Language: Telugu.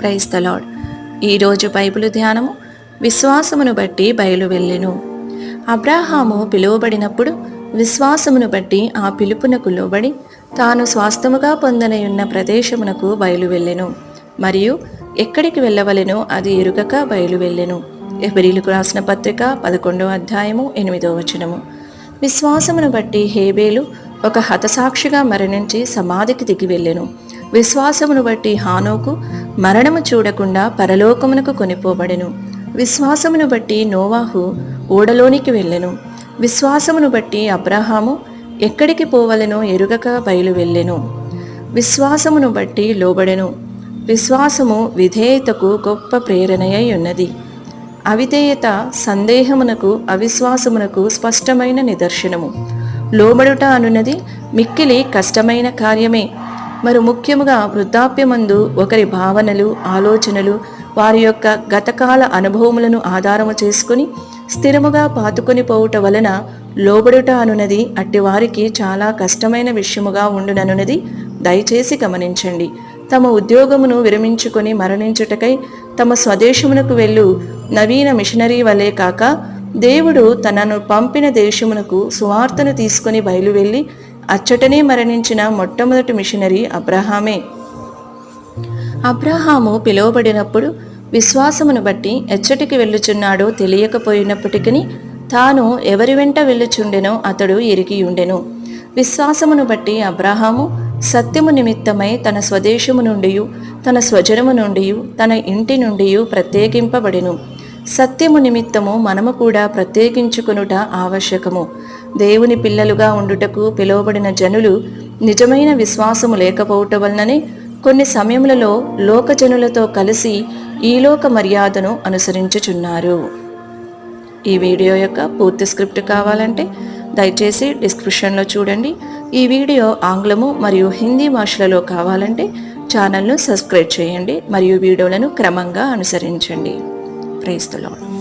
ప్రైజ్ ద లాడ్ ఈరోజు బైబిల్ ధ్యానము విశ్వాసమును బట్టి బయలు వెళ్ళెను. అబ్రాహాము పిలువబడినప్పుడు విశ్వాసమును బట్టి ఆ పిలుపునకు లోబడి తాను స్వాస్థముగా పొందనయున్న ప్రదేశమునకు బయలు వెళ్ళెను. మరియు ఎక్కడికి వెళ్ళవలెనో అది ఎరుగక బయలు వెళ్ళెను. ఎబ్రిలకు రాసిన పత్రిక పదకొండవ అధ్యాయము ఎనిమిదో వచనము. విశ్వాసమును బట్టి హేబేలు ఒక హతసాక్షిగా మరణించి సమాధికి దిగి వెళ్ళెను. విశ్వాసమును బట్టి హానోకు మరణము చూడకుండా పరలోకమునకు కొనిపోబడెను. విశ్వాసమును బట్టి నోవాహు ఓడలోనికి వెళ్ళెను. విశ్వాసమును బట్టి అబ్రహాము ఎక్కడికి పోవలెనో ఎరుగక బయలు వెళ్ళెను విశ్వాసమును బట్టి లోబడెను. విశ్వాసము విధేయతకు గొప్ప ప్రేరణయై ఉన్నది. అవిధేయత సందేహమునకు అవిశ్వాసమునకు స్పష్టమైన నిదర్శనము. లోబడుట అనున్నది మిక్కిలి కష్టమైన కార్యమే. మరి ముఖ్యముగా వృద్ధాప్యమందు ఒకరి భావనలు ఆలోచనలు వారి యొక్క గతకాల అనుభవములను ఆధారము చేసుకుని స్థిరముగా పాతుకొని పోవుట వలన లోబడుట అనునది అట్టివారికి చాలా కష్టమైన విషయముగా ఉండుననున్నది దయచేసి గమనించండి. తమ ఉద్యోగమును విరమించుకొని మరణించుటకై తమ స్వదేశమునకు వెళ్ళు. నవీన మిషనరీ వలె కాక దేవుడు తనను పంపిన దేశమునకు సువార్తను తీసుకుని బయలువెళ్ళి అచ్చటనే మరణించిన మొట్టమొదటి మిషనరీ అబ్రహామే. అబ్రహాము పిలువబడినప్పుడు విశ్వాసమును బట్టి ఎచ్చటికి వెళ్ళుచున్నాడో తెలియకపోయినప్పటికీ తాను ఎవరి వెంట వెళ్ళుచుండెనో అతడు ఎరిగి ఉండెను విశ్వాసమును బట్టి అబ్రహాము సత్యము నిమిత్తమై తన స్వదేశము నుండి తన స్వజనము నుండి తన ఇంటి నుండి ప్రత్యేకింపబడెను. సత్యము నిమిత్తము మనము కూడా ప్రత్యేకించుకొనుట ఆవశ్యకము. దేవుని పిల్లలుగా ఉండుటకు పిలువబడిన జనులు నిజమైన విశ్వాసము లేకపోవటం వలననే కొన్ని సమయములలో లోకజనులతో కలిసి ఈలోక మర్యాదను అనుసరించుచున్నారు. ఈ వీడియో యొక్క పూర్తి స్క్రిప్ట్ కావాలంటే దయచేసి డిస్క్రిప్షన్లో చూడండి. ఈ వీడియో ఆంగ్లము మరియు హిందీ భాషలలో కావాలంటే ఛానల్ను సబ్స్క్రైబ్ చేయండి మరియు వీడియోలను క్రమంగా అనుసరించండి. പ്രേസ്തലോണം